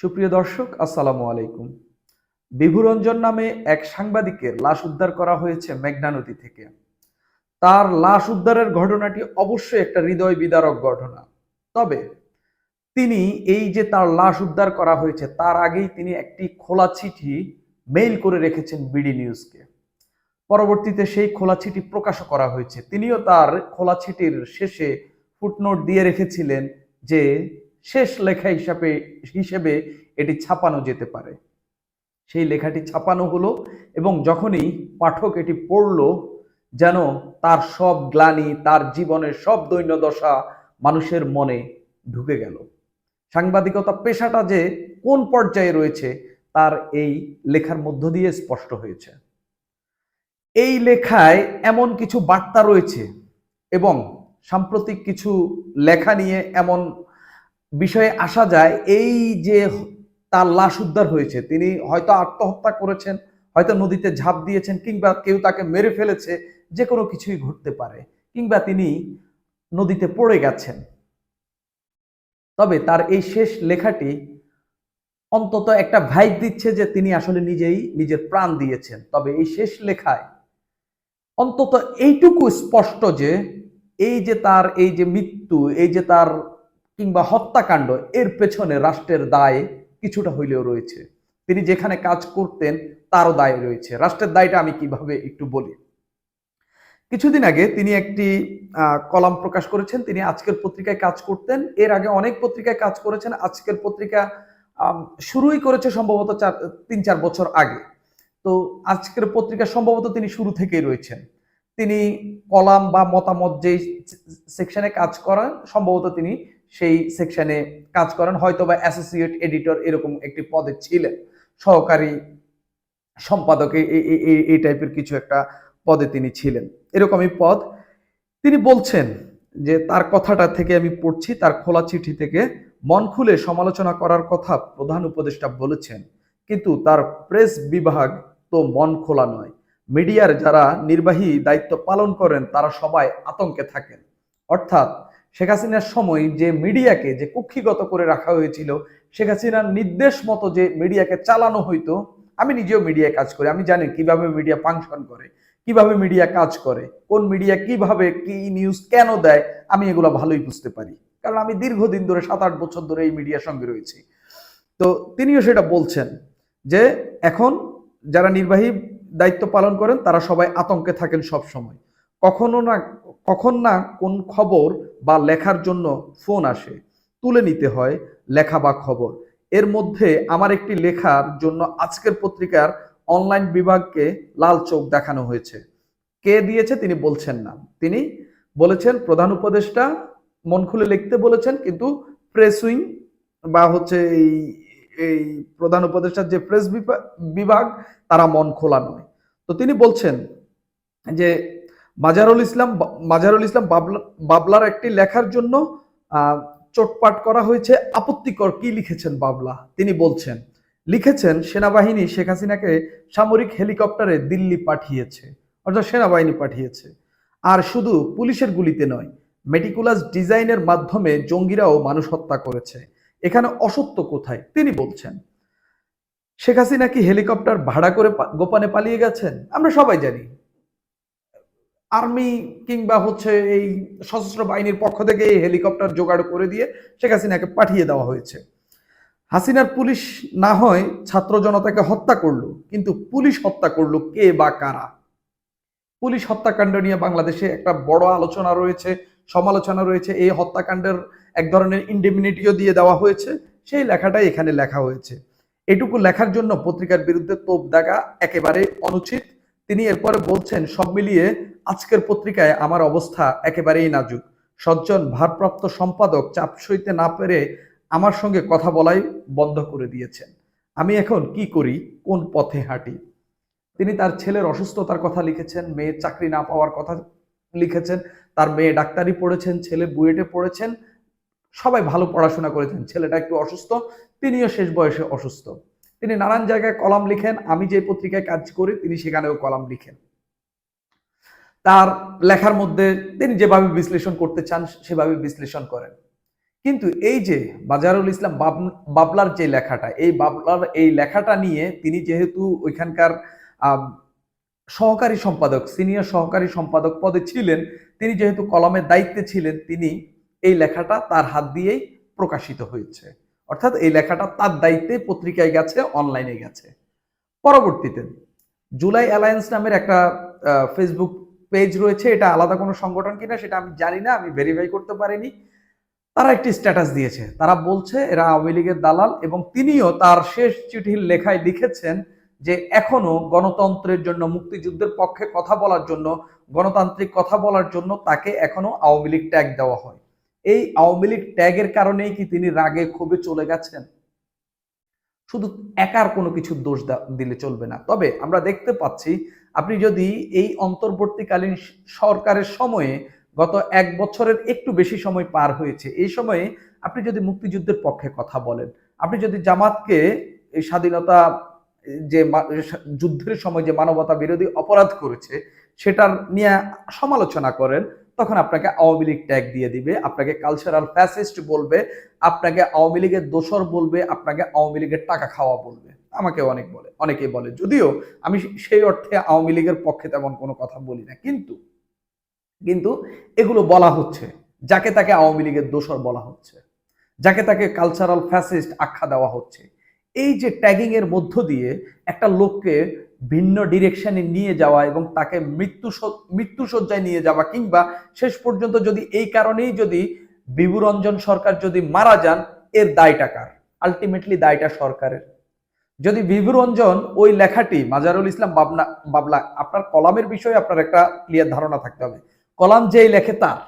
সুপ্রিয় দর্শক, আসসালামু আলাইকুম। বিভুরঞ্জন নামে এক সাংবাদিকের লাশ উদ্ধার করা হয়েছে মেঘনা নদী থেকে। তার লাশ উদ্ধারের ঘটনাটি অবশ্যই একটা হৃদয় বিদারক ঘটনা। তবে তিনি এই যে তার লাশ উদ্ধার করা হয়েছে, তার আগেই তিনি একটি খোলা চিঠি মেইল করে রেখেছেন বিডি নিউজকে। পরবর্তীতে সেই খোলা চিঠি প্রকাশ করা হয়েছে। তিনিও তার খোলা চিঠির শেষে ফুটনোট দিয়ে রেখেছিলেন যে শেষ লেখা হিসাবে, হিসেবে এটি ছাপানো যেতে পারে। সেই লেখাটি ছাপানো হলো এবং যখনই পাঠক এটি পড়ল, যেন তার সব গ্লানি, তার জীবনের সব দৈন্যদশা মানুষের মনে ঢুকে গেল। সাংবাদিকতা পেশাটা যে কোন পর্যায়ে রয়েছে, তার এই লেখার মধ্য দিয়ে স্পষ্ট হয়েছে। এই লেখায় এমন কিছু বার্তা রয়েছে এবং সাম্প্রতিক কিছু লেখা নিয়ে এমন বিষয়ে আসা যায়, এই যে তার লাশ উদ্ধার হয়েছে, তিনি হয়তো আত্মহত্যা করেছেন, হয়তো নদীতে ঝাঁপ দিয়েছেন, কিংবা কেউ তাকে মেরে ফেলেছে, যে কোনো কিছুই ঘটতে পারে, কিংবা তিনি নদীতে পড়ে গেছেন। তবে তার এই শেষ লেখাটি অন্তত একটা ভাইব দিচ্ছে যে তিনি আসলে নিজেই নিজের প্রাণ দিয়েছেন। তবে এই শেষ লেখায় অন্তত এইটুকু স্পষ্ট যে, এই যে তার এই যে মৃত্যু, এই যে তার কিংবা হত্যাকাণ্ড, এর পেছনে রাষ্ট্রের দায় কিছুটা হইলেও রয়েছে। তিনি যেখানে কাজ করতেন, তারও দায় রয়েছে। রাষ্ট্রের দায়টা আমি কীভাবে একটু বলি? কিছুদিন আগে তিনি একটি কলাম প্রকাশ করেছেন। তিনি আজকের পত্রিকায় কাজ করতেন। এর আগে অনেক পত্রিকায় কাজ করেছেন। আজকের পত্রিকা শুরুই করেছে সম্ভবত চার, তিন, চার বছর আগে। তো আজকের পত্রিকা সম্ভবত তিনি শুরু থেকেই রয়েছেন। তিনি কলাম বা মতামত যেই সেকশনে কাজ করেন, সম্ভবত তিনি সেই সেকশনে কাজ করেন। হয়তো বা অ্যাসোসিয়েট এডিটর এরকম একটি পদে ছিলেন। সহকারী সম্পাদক এই টাইপের কিছু একটা পদে তিনি ছিলেন। এরকমই পদ। তিনি বলছেন যে, তার কথাটা থেকে আমি পড়ছি, তার খোলা চিঠি থেকে মন খুলে সমালোচনা করার কথা প্রধান উপদেষ্টা বলেছেন। কিন্তু তার প্রেস বিভাগ তো মন খোলা নয়। মিডিয়ার যারা নির্বাহী দায়িত্ব পালন করেন, তারা সবাই আতঙ্কে থাকেন। অর্থাৎ শেখ হাসিনার সময় যে মিডিয়াকে যে কুক্ষিগত করে রাখা হয়েছিল, শেখ হাসিনার নির্দেশ মতো যে মিডিয়াকে চালানো হইতো, আমি নিজেও মিডিয়ায় কাজ করি। আমি জানি কীভাবে মিডিয়া ফাংশন করে, কীভাবে মিডিয়া কাজ করে, কোন মিডিয়া কীভাবে কি নিউজ কেন দেয়, আমি এগুলো ভালোই বুঝতে পারি। কারণ আমি দীর্ঘদিন ধরে সাত আট বছর ধরে এই মিডিয়ার সঙ্গে রয়েছি। তো তিনিও সেটা বলছেন যে এখন যারা নির্বাহী দায়িত্ব পালন করেন, তারা সবাই আতঙ্কে থাকেন সব সময় কখনো না, কখন না কোন খবর বা লেখার জন্য ফোন আসে, তুলে নিতে হয় লেখা বা খবর। এর মধ্যে আমার একটি লেখার জন্য আজকের পত্রিকার অনলাইন বিভাগকে লাল চোখ দেখানো হয়েছে। কে দিয়েছে তিনি বলছেন না। তিনি বলেছেন, প্রধান উপদেষ্টা মন খুলে লিখতে বলেছেন, কিন্তু প্রেস উইং বা হচ্ছে এই এই প্রধান উপদেষ্টার যে প্রেস বিভাগ, তারা মন খোলা নয়। তো তিনি বলছেন যে মাজারুল ইসলাম মাজারুল ইসলাম বাবলার একটি লেখার জন্য চোটপাট করা হয়েছে। আপত্তিকর কি লিখেছেন বাবলা? তিনি বলছেন, লিখেছেন, সেনাবাহিনী শেখ হাসিনাকে সামরিক হেলিকপ্টারে দিল্লি পাঠিয়েছে, অর্থাৎ সেনাবাহিনী পাঠিয়েছে। আর শুধু পুলিশের গুলিতে নয়, মেটিকুলাস ডিজাইনের মাধ্যমে জঙ্গিরাও মানুষ হত্যা করেছে। এখানে অসত্য কোথায়? তিনি বলছেন, শেখ হাসিনা কি হেলিকপ্টার ভাড়া করে গোপনে পালিয়ে গেছেন? আমরা সবাই জানি আর্মি কিংবা হচ্ছে এই সশস্ত্র বাহিনীর পক্ষ থেকে এই হেলিকপ্টার জোগাড় করে দিয়ে শেখ হাসিনাকে পাঠিয়ে দেওয়া হয়েছে। হাসিনার পুলিশ না হয় ছাত্র জনতাকে হত্যা করল, কিন্তু পুলিশ হত্যা করল কে বা কারা? পুলিশ হত্যাকাণ্ড নিয়ে বাংলাদেশে একটা বড় আলোচনা রয়েছে, সমালোচনা রয়েছে। এই হত্যাকাণ্ডের এক ধরনের ইন্ডেমিনিটিও দিয়ে দেওয়া হয়েছে। সেই লেখাটাই এখানে লেখা হয়েছে। এটুকু লেখার জন্য পত্রিকার বিরুদ্ধে তোপ দাগা একেবারে অনুচিত। এরপরে বলছেন, সব মিলিয়ে আজকের পত্রিকায় আমার অবস্থা একেবারেই নাজুক। সজ্জন, ভারপ্রাপ্ত সম্পাদক চাপ সইতে না পেরে আমার সঙ্গে কথা বলাই বন্ধ করে দিয়েছেন। আমি এখন কি করি? কোন পথে হাঁটি? তিনি তার ছেলের অসুস্থতার কথা লিখেছেন মেয়ে চাকরি না পাওয়ার কথা লিখেছেন, তার মেয়ে ডাক্তারি পড়েছেন, ছেলে বুয়েটে পড়েছেন, সবাই ভালো পড়াশোনা করেছেন, ছেলেটা একটু অসুস্থ, তিনিও শেষ বয়সে অসুস্থ। তিনি নানান জায়গায় কলাম লিখেন, আমি যে পত্রিকায় কাজ করি তিনি সেখানেও কলাম লিখেন। তার লেখার মধ্যে তিনি যেভাবে বিশ্লেষণ করতে চান, সেভাবে বিশ্লেষণ করেন। কিন্তু এই যে বাজারুল ইসলাম বাব- বাবলার যে লেখাটা, এই বাবলার এই লেখাটা নিয়ে তিনি যেহেতু ওইখানকার সহকারী সম্পাদক, সিনিয়র সহকারী সম্পাদক পদে ছিলেন, তিনি যেহেতু কলমের দায়িত্বে ছিলেন, তিনি এই লেখাটা তার হাত দিয়েই প্রকাশিত হয়েছে। অর্থাৎ এই লেখাটা তার দায়িত্বে পত্রিকায় গেছে অনলাইনে গেছে। পরবর্তীতে জুলাই অ্যালায়েন্স নামের একটা ফেসবুক পেজ রয়েছে। এটা আলাদা কোনো সংগঠন কিনা সেটা আমি জানি না, আমি ভেরিফাই করতে পারিনি। তারা একটি স্ট্যাটাস দিয়েছে। তারা বলছে, এরা আওয়ামী লীগের দালাল এবং তিনিও তার শেষ চিঠির লেখায় লিখেছেন যে, এখনও গণতন্ত্রের জন্য, মুক্তিযুদ্ধের পক্ষে কথা বলার জন্য, গণতান্ত্রিক কথা বলার জন্য তাকে এখনও আওয়ামী লীগ ট্যাগ দেওয়া হয়। এই আওয়ামী লীগ ট্যাগের কারণেই কি তিনি রাগে ক্ষোভে চলে গেছেন? শুধু একার কোনো কিছু দোষ দিলে চলবে না। তবে আমরা দেখতে পাচ্ছি, আপনি যদি এই অন্তর্বর্তীকালীন সরকারের সময়ে গত এক বছরের একটু বেশি সময় পার হয়েছে, এই সময়ে আপনি যদি মুক্তিযুদ্ধের পক্ষে কথা বলেন, আপনি যদি জামাতকে এই স্বাধীনতা, যে যুদ্ধের সময় যে মানবতা বিরোধী অপরাধ করেছে, সেটার নিয়ে সমালোচনা করেন তখন আপনাকে আওয়ামী লীগ ট্যাগ দিয়ে দিবে, আপনাকে কালচারাল ফ্যাসিস্ট বলবে, আপনাকে আওয়ামী লীগের দোসর বলবে, আপনাকে আওয়ামী লীগের টাকা খাওয়া বলবে। আমাকে অনেক বলে, অনেকেই বলে। যদিও আমি সেই অর্থে আওয়ামী লীগের পক্ষে তেমন কোনো কথা বলি না। কিন্তু কিন্তু এগুলো বলা হচ্ছে, যাকে তাকে আওয়ামী লীগের দোসর বলা হচ্ছে, যাকে তাকে কালচারাল ফ্যাসিস্ট আখ্যা দেওয়া হচ্ছে। এই যে ট্যাগিং এর মধ্য দিয়ে একটা লোককে ভিন্ন ডিরেকশনে নিয়ে যাওয়া এবং তাকে মৃত্যু মৃত্যুসজ্জায় নিয়ে যাওয়া কিংবা শেষ পর্যন্ত যদি এই কারণেই যদি বিভুরঞ্জন সরকার যদি মারা যান, এর দায়টা কার? আলটিমেটলি দায়টা সরকারের। যদি বিভুরঞ্জন ওই লেখাটি মাজারুল ইসলাম বাবনা বাবলা, আপনার কলামের বিষয়ে আপনার একটা ক্লিয়ার ধারণা থাকতে হবে। কলাম যেই লেখে তার,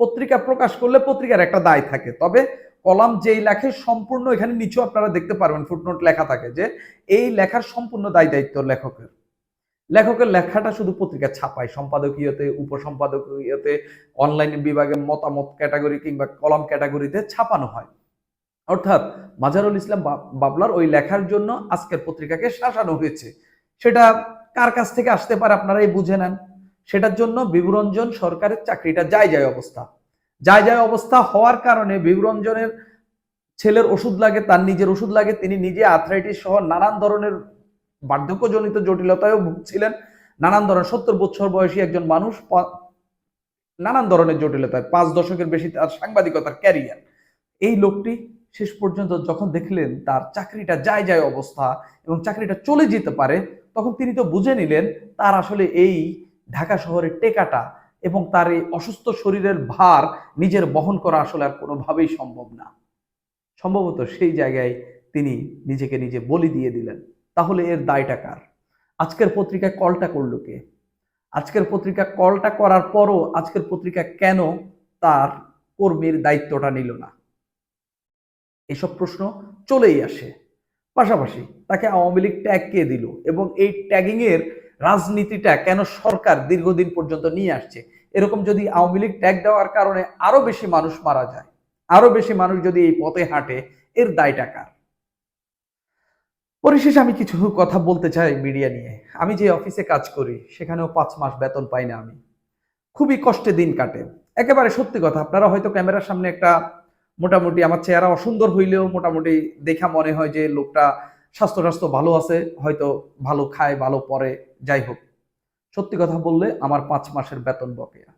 পত্রিকা প্রকাশ করলে পত্রিকার একটা দায় থাকে। তবে কলাম যেই লেখে সম্পূর্ণ এখানে নিচু আপনারা দেখতে পারবেন ফুটনোট লেখা থাকে যে এই লেখার সম্পূর্ণ দায় দায়িত্ব লেখকের। লেখকের লেখাটা শুধু পত্রিকা ছাপায়, সম্পাদকীয়তে, উপসম্পাদকীয়তে অনলাইন বিভাগে মতামত ক্যাটাগরি কিংবা কলাম ক্যাটাগরিতে ছাপানো হয়। অর্থাৎ মাজারুল ইসলাম বাবলার ওই লেখার জন্য আজকের পত্রিকাকে শাসানো হয়েছে। সেটা কার কাছ থেকে আসতে পারে আপনারাই বুঝে নেন। সেটার জন্য বিবরঞ্জন সরকারের চাকরিটা যায় যায় অবস্থা। যায় যায় অবস্থা হওয়ার কারণে বিভুরঞ্জনের ছেলের ওষুধ লাগে, তার নিজের ওষুধ লাগে, তিনি নিজে আর্থ্রাইটিস সহ নানান ধরনের বার্ধক্যজনিত জটিলতায়ও ভুগছিলেন, নানান ধরনের সত্তর বছর বয়সী একজন মানুষ নানান ধরনের জটিলতায়, পাঁচ দশকের বেশি তার সাংবাদিকতার ক্যারিয়ার এই লোকটি শেষ পর্যন্ত যখন দেখলেন তার চাকরিটা যায় যায় অবস্থা এবং চাকরিটা চলে যেতে পারে, তখন তিনি তো বুঝে নিলেন তার আসলে এই ঢাকা শহরের টেকাটা এবং তার এই অসুস্থ শরীরের ভার নিজের বহন করা আসলে আর কোনোভাবেই সম্ভব না। সম্ভবত সেই জায়গায় তিনি নিজেকে নিজে বলি দিয়ে দিলেন, তাহলে এর দায়টা কার? আজকের পত্রিকায় কলটা করল কে? আজকের পত্রিকা কলটা করার পরও আজকের পত্রিকা কেন তার কর্মীর দায়িত্বটা নিল না? এসব প্রশ্ন চলেই আসে। পাশাপাশি তাকে আওয়ামী লীগ ট্যাগ কে দিল এবং এই ট্যাগিং এর রাজনীতিটা কেন সরকার দীর্ঘদিন পর্যন্ত নিয়ে আসছে? এরকম যদি আওয়ামী লীগ ট্যাগ দেওয়ার কারণে আরও বেশি মানুষ মারা যায়, আরও বেশি মানুষ যদি এই পথে হাঁটে, এর দায়টা কার? পরিশেষে আমি কিছু কথা বলতে চাই মিডিয়া নিয়ে। আমি যে অফিসে কাজ করি, সেখানেও পাঁচ মাস বেতন পাই না আমি। খুবই কষ্টে দিন কাটে। একেবারে সত্যি কথা, আপনারা হয়তো ক্যামেরার সামনে একটা মোটামুটি আমার চেহারা অসুন্দর হইলেও মোটামুটি দেখা মনে হয় যে লোকটা স্বাস্থ্য স্বাস্থ্য ভালো আছে, হয়তো ভালো খায়, ভালো পরে। যাই হোক সত্যি কথা বললে আমার পাঁচ মাসের বেতন বকেয়া।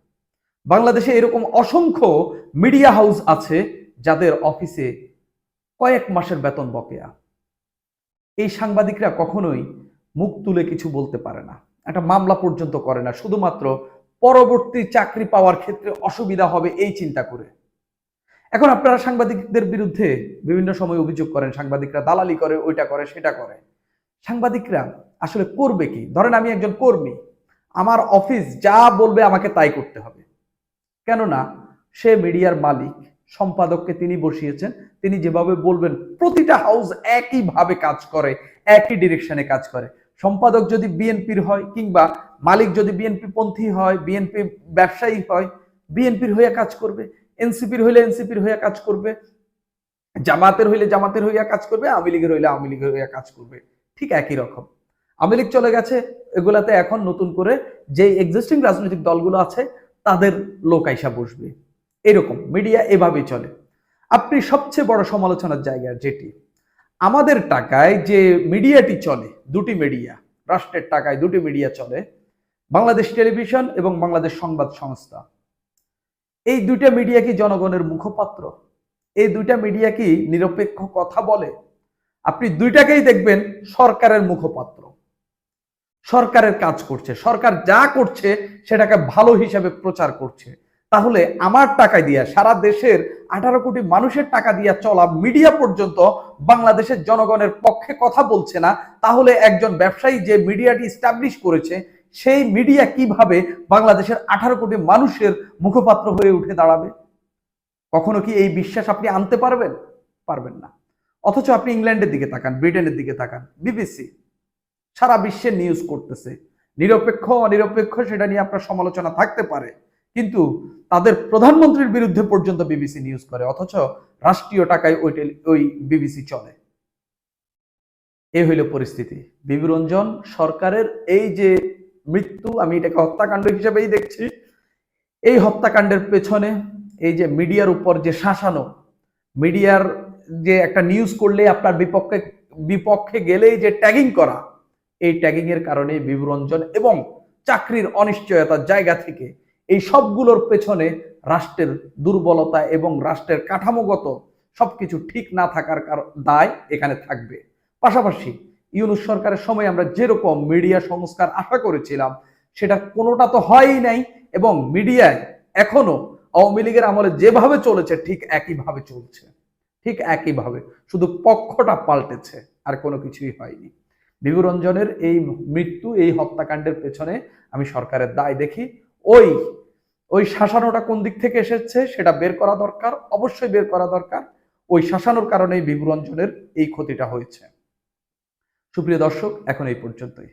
বাংলাদেশে এরকম অসংখ্য মিডিয়া হাউস আছে যাদের অফিসে কয়েক মাসের বেতন বকেয়া। এই সাংবাদিকরা কখনোই মুখ তুলে কিছু বলতে পারে না। একটা মামলা পর্যন্ত করে না। শুধুমাত্র পরবর্তী চাকরি পাওয়ার ক্ষেত্রে অসুবিধা হবে এই চিন্তা করে। এখন আপনারা সাংবাদিকদের বিরুদ্ধে বিভিন্ন সময় অভিযোগ করেন, সাংবাদিকরা দালালি করে, ওইটা করে, সেটা করে। সাংবাদিকরা আসলে করবে কি? ধরেন আমি একজন কর্মী, আমার অফিস যা বলবে আমাকে তাই করতে হবে। কেননা সে মিডিয়ার মালিক, সম্পাদককে তিনি বসিয়েছেন, তিনি যেভাবে বলবেন, প্রতিটা হাউস একইভাবে কাজ করে, একই ডিরেকশনে কাজ করে। সম্পাদক যদি বিএনপির হয় কিংবা মালিক যদি বিএনপি পন্থী হয় বিএনপি ব্যবসায়ী হয় বিএনপির হয়ে কাজ করবে এনসিপির হইলে এনসিপির হয়ে কাজ করবে, জামাতের হইলে জামাতের হইয়া কাজ করবে, আওয়ামী লীগের হইলে আওয়ামী লীগের হইয়া কাজ করবে। ঠিক একই রকম। আওয়ামী লীগ চলে গেছে, এগুলাতে এখন নতুন করে যে এক্সিস্টিং রাজনৈতিক দলগুলো আছে, তাদের লোক আইসা বসবে। এরকম মিডিয়া এভাবেই চলে। আপনি সবচেয়ে বড় সমালোচনার জায়গা যেটি, আমাদের টাকায় যে মিডিয়াটি চলে, দুটি মিডিয়া রাষ্ট্রের টাকায় দুটি মিডিয়া চলে, বাংলাদেশ টেলিভিশন এবং বাংলাদেশ সংবাদ সংস্থা। এই দুইটা মিডিয়া কি জনগণের মুখপাত্র? এই দুইটা মিডিয়া কি নিরপেক্ষ কথা বলে? আপনি দুইটাকেই দেখবেন, সরকারের মুখপাত্র। সরকারের কাজ করছে, সরকার যা করছে সেটাকে ভালো হিসাবে প্রচার করছে। তাহলে আমার টাকা দিয়া, সারা দেশের আঠারো কোটি মানুষের টাকা দিয়া চলা মিডিয়া পর্যন্ত বাংলাদেশের জনগণের পক্ষে কথা বলছে না, তাহলে একজন ব্যবসায়ী যে মিডিয়াটি স্টাবলিশ করেছে, সেই মিডিয়া কীভাবে বাংলাদেশের আঠারো কোটি মানুষের মুখপাত্র হয়ে উঠে দাঁড়াবে? কখনো কি এই বিশ্বাস আপনি আনতে পারবেন? পারবেন না। অথচ আপনি ইংল্যান্ডের দিকে তাকান, ব্রিটেনের দিকে তাকান, বিবিসি সারা বিশ্বে নিউজ করতেছে। নিরপেক্ষ, অনিরপেক্ষ সেটা নিয়ে আপনার সমালোচনা থাকতে পারে, কিন্তু তাদের প্রধানমন্ত্রীর বিরুদ্ধে পর্যন্ত বিবিসি নিউজ করে, অথচ রাষ্ট্রীয় টাকায় ওই ওই বিবিসি চলে। এই হইল পরিস্থিতি। বিবরঞ্জন সরকারের এই যে মৃত্যু, আমি এটাকে হত্যাকাণ্ড হিসেবেই দেখছি, এই হত্যাকাণ্ডের পেছনে এই যে মিডিয়ার উপর যে শাসানো, মিডিয়ার যে একটা নিউজ করলে আপনার বিপক্ষে বিপক্ষে গেলেই যে ট্যাগিং করা, এই ট্যাগিং এর কারণে বিবরঞ্জন এবং চাকরির অনিশ্চয়তার জায়গা থেকে এই সবগুলোর পেছনে রাষ্ট্রের দুর্বলতা এবং রাষ্ট্রের কাঠামোগত সবকিছু ঠিক না থাকার কার- দায় এখানে থাকবে। পাশাপাশি ইউনুস সরকারের সময় আমরা যেরকম মিডিয়া সংস্কার আশা করেছিলাম, সেটা কোনোটা তো হয়ই নাই এবং মিডিয়ায় এখনও আওয়ামী লীগের আমলে যেভাবে চলেছে, ঠিক একইভাবে চলছে। ঠিক একইভাবে শুধু পক্ষটা পাল্টেছে আর কোনো কিছুই হয়নি। বিভুরঞ্জনের এই মৃত্যু, এই হত্যাকাণ্ডের পেছনে আমি সরকারের দায় দেখি। ওই ওই শাসানোটা কোন দিক থেকে এসেছে সেটা বের করা দরকার, অবশ্যই বের করা দরকার। ওই শাসানোর কারণেই বিভুরঞ্জনের এই ক্ষতিটা হয়েছে। সুপ্রিয় দর্শক, এখন এই পর্যন্তই।